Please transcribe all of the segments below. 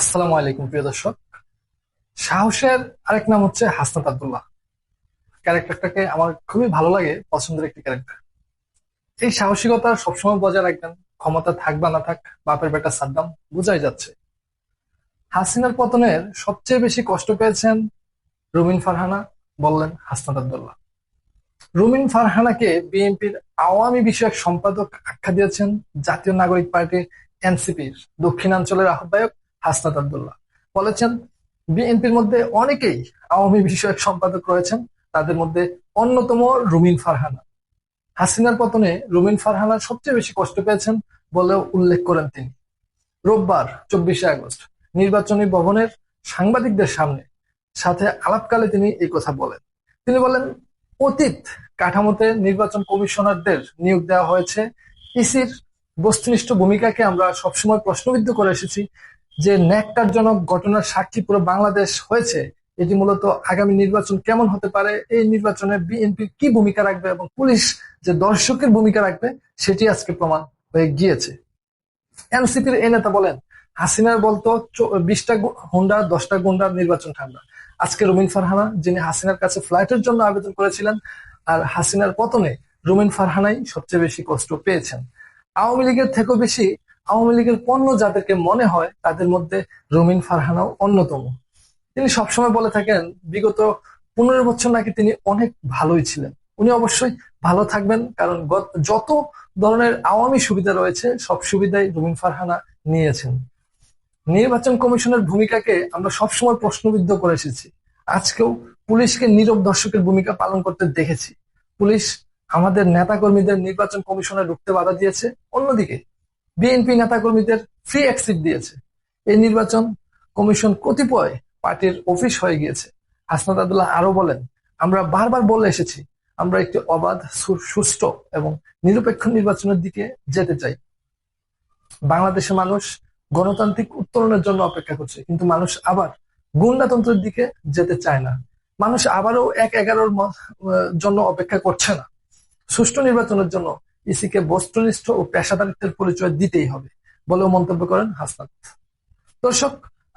আসসালামু আলাইকুম, প্রিয় দর্শক। সাহসের আরেক নাম হচ্ছে হাসনাত আব্দুল্লাহ। ক্যারেক্টারটাকে আমার খুবই ভালো লাগে পছন্দের একটি ক্যারেক্টার। এই সাহসিকতা সবসময় বজায় রাখবেন, ক্ষমতা থাক বা না থাক, বাপের বেটা সাদ্দাম, বোঝাই যাচ্ছে। হাসিনার পতনের সবচেয়ে বেশি কষ্ট পেয়েছেন রুমিন ফারহানা, বললেন হাসনাত আব্দুল্লাহ। রুমিন ফারহানাকে বিএনপির আওয়ামী বিষয়ক সম্পাদক আখ্যা দিয়েছেন জাতীয় নাগরিক পার্টির এনসিপির দক্ষিণাঞ্চলের আহ্বায়ক হাসনাত আব্দুল্লাহ। বলেছেন, বিএনপির মধ্যে অনেকেই আওয়ামী বিষয়ক সম্পাদক রয়েছেন, তাদের মধ্যে অন্যতম রুমিন ফারহানা। হাসিনার পতনে রুমিন ফারহানা সবচেয়ে বেশি কষ্ট পেয়েছেন বলেও উল্লেখ করেন তিনি। রোববার, চব্বিশে আগস্ট, নির্বাচনী ভবনের সাংবাদিকদের সামনে সাথে আলাপকালে তিনি এই কথা বলেন। তিনি বলেন, অতীত কাঠামোতে নির্বাচন কমিশনারদের নিয়োগ দেওয়া হয়েছে। ইসির বস্তুনিষ্ঠ ভূমিকাকে আমরা সবসময় প্রশ্নবিদ্ধ করে এসেছি। যে ন্যাক্কারজনক ঘটনার সাক্ষী পুরো বাংলাদেশ হয়েছে, এটি মূলত আগামী নির্বাচন কেমন হতে পারে, এই নির্বাচনে বিএনপি কি ভূমিকা রাখবে এবং পুলিশ যে দর্শকের ভূমিকা রাখবে, সেটি আজকে প্রমাণ হয়ে গিয়েছে। এনসিপির এই নেতা বলেন, হাসিনার বলতো বিশটা হুন্ডা, দশটা গুন্ডার নির্বাচন ঠান্ডা আজকে রুমিন ফারহানা, যিনি হাসিনার কাছে ফ্লাইটের জন্য আবেদন করেছিলেন, আর হাসিনার পতনে রুমিন ফারহানাই সবচেয়ে বেশি কষ্ট পেয়েছেন। আওয়ামী লীগের থেকেও বেশি আওয়ামী লীগের পণ্য যাদেরকে মনে হয়, তাদের মধ্যে রুমিন ফারহানাও অন্যতম। তিনি সবসময় বলে থাকেন, বিগত পনেরো বছর নাকি তিনি অনেক ভালোই ছিলেন। উনি অবশ্যই ভালো থাকবেন, কারণ যত ধরনের আওয়ামী সুবিধা রয়েছে, সব সুবিধাই রুমিন ফারহানা নিয়েছেন। নির্বাচন কমিশনের ভূমিকাকে আমরা সবসময় প্রশ্নবিদ্ধ করে এসেছি। আজকেও পুলিশকে নীরব দর্শকের ভূমিকা পালন করতে দেখেছি। পুলিশ আমাদের নেতাকর্মীদের নির্বাচন কমিশনে ঢুকতে বাধা দিয়েছে। অন্যদিকে বিএনপি নেতাকর্মীদের ফ্রি অ্যাক্সিট দিয়েছে। এই নির্বাচন কমিশন কতিপয় পার্টির অফিস হয়ে গিয়েছে। হাসনাত আবদুল্লাহ আরও বলেন, আমরা বারবার বলে এসেছি, আমরা একটি অবাধ সুষ্ঠু এবং নিরপেক্ষ নির্বাচনের দিকে যেতে চাই। বাংলাদেশের মানুষ গণতান্ত্রিক উত্তরণের জন্য অপেক্ষা করছে, কিন্তু মানুষ আবার গুন্ডাতন্ত্রের দিকে যেতে চায় না। মানুষ আবারও এক এগারোর জন্য অপেক্ষা করছে না। সুষ্ঠু নির্বাচনের জন্য ইসিকে বস্তুনিষ্ঠ ও পেশাদারিত্বের পরিচয় দিতেই হবে বলেও মন্তব্য করেন হাসনাত। দর্শক,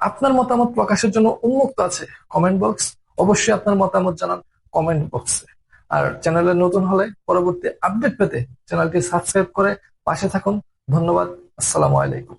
আপনার মতামত প্রকাশের জন্য উন্মুক্ত আছে কমেন্ট বক্স অবশ্যই আপনার মতামত জানান কমেন্ট বক্সে আর চ্যানেলে নতুন হলে পরবর্তী আপডেট পেতে চ্যানেলটি সাবস্ক্রাইব করে পাশে থাকুন। ধন্যবাদ। আসসালামু আলাইকুম।